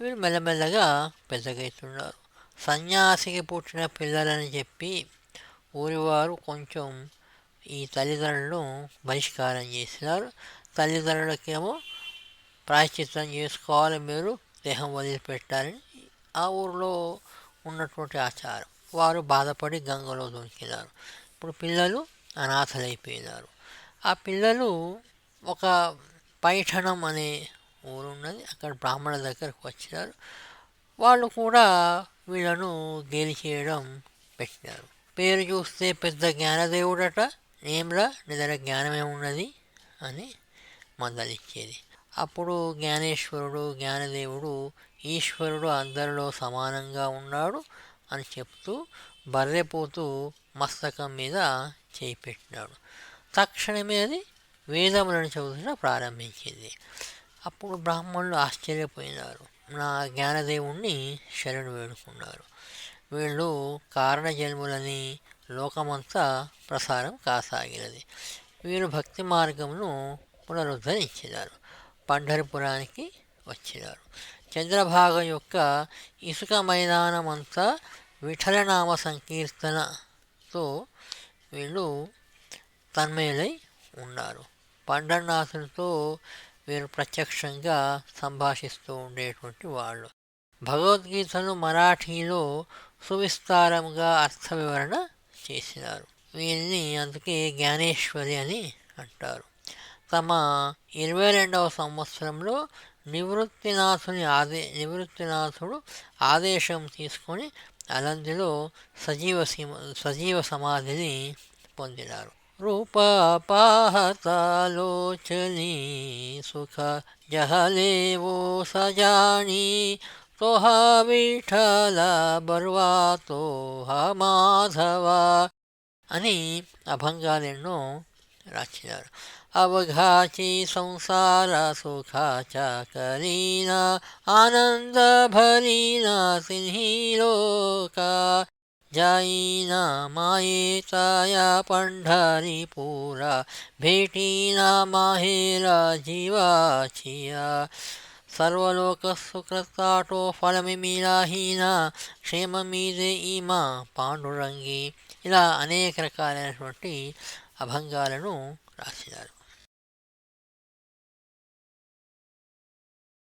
వీరు మెల్లమెల్లగా పెద్దగవుతున్నారు సన్యాసికి పుట్టిన పిల్లలని చెప్పి ఊరివారు కొంచెం ఈ తల్లిదండ్రులను బహిష్కారం చేసినారు. తల్లిదండ్రులకేమో ప్రాయశ్చిత్తం చేసుకోవాలి మీరు దేహం వదిలిపెట్టాలని ఆ ఊరిలో ఉన్నటువంటి ఆచారం. వారు బాధపడి గంగలో దొరికినారు. ఇప్పుడు పిల్లలు అనాథలైపోయినారు. ఆ పిల్లలు ఒక పైఠణం అనే ఊరు ఉన్నది అక్కడ బ్రాహ్మణుల దగ్గరకు వచ్చినారు. వాళ్ళు కూడా వీళ్ళను గేలి చేయడం పెట్టినారు. పేరు చూస్తే పెద్ద జ్ఞానదేవుడట. ఏంరా నీ దగ్గర జ్ఞానమే ఉన్నది అని మందలిచ్చేది. అప్పుడు జ్ఞానేశ్వరుడు జ్ఞానదేవుడు ఈశ్వరుడు అందరిలో సమానంగా ఉన్నాడు అని చెప్తూ బర్రెపోతూ మస్తకం మీద చేయి పెట్టినాడు. తక్షణమే అది వేదములను చదువుతున్న ప్రారంభించింది. అప్పుడు బ్రాహ్మణులు ఆశ్చర్యపోయినారు. నా జ్ఞానదేవుణ్ణి శరణు వేడుకున్నారు. వీళ్ళు కారణజన్ములని లోకమంతా ప్రసారం కాసాగినది. వీరు భక్తి మార్గమును పునరుద్ధరించినారు. పండరిపురానికి వచ్చినారు. చంద్రభాగం యొక్క ఇసుక మైదానమంతా విఠలనామ సంకీర్తనతో వీళ్ళు తన్మయులై ఉన్నారు. పండరనాథులతో వీరు ప్రత్యక్షంగా సంభాషిస్తూ ఉండేటువంటి వాళ్ళు. భగవద్గీతను మరాఠీలో సువిస్తారంగా అర్థ వివరణ చేసినారు. వీరిని అందుకే జ్ఞానేశ్వరి అని అంటారు. తమ ఇరవై రెండవ సంవత్సరంలో నివృత్తినాథుని ఆదే నివృత్తినాథుడు ఆదేశం తీసుకొని అలందిలో సజీవ సీమ సజీవ సమాధిని పొందినారు. रूप पाहता लोचनी सुख जहले वो सजानी तो हा विठला बरवा तो हा माधवा। అని अभंगालेनो राचिदार अवघाची संसार सुखाच्या करीना, आनंद भरीना सिंही लोका। जाईना मायेचाया पंढरीपुरा भेटीना माहेरा जीवाचिया సర్వలోకసుకృతాటో ఫలమిమిలాహీన క్షేమమీదే ఈమా పాండురంగి ఇలా అనేక రకాలైనటువంటి అభంగాలను రాసినారు